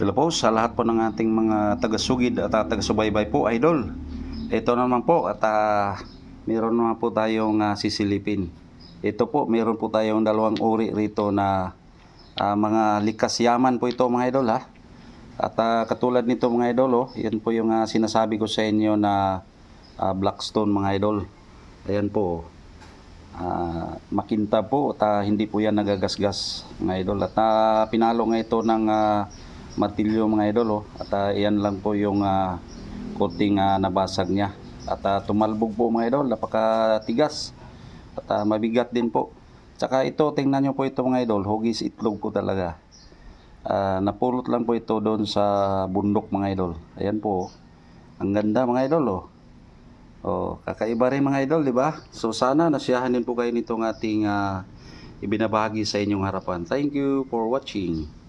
Hello po sa lahat po ng ating mga taga-sugid at uh, taga-subaybay po, idol. Ito naman po at uh, meron naman po tayong uh, sisilipin. Ito po, meron po tayong dalawang uri rito na ah, mga likas yaman po ito mga idol ha. At ah, katulad nito mga idol, oh, yan po yung ah, sinasabi ko sa inyo na ah, Blackstone mga idol. Ayan po. Ah, makinta po at ah, hindi po yan nagagasgas mga idol. At ah, pinalo nga ito ng ah, martilyo mga idol. Oh. At ah, yan lang po yung uh, coating ah, nabasag niya. At ah, tumalbog po mga idol, napakatigas. At ah, mabigat din po. Tsaka ito, tingnan nyo po ito mga idol, hugis itlog po talaga. Ah, napulot lang po ito doon sa bundok mga idol. Ayan po. oh. Ang ganda mga idol oh. Oh, kakaiba rin mga idol, di ba? So sana nasiyahan din po kayo nitong ating ah, ibinabahagi sa inyong harapan. Thank you for watching.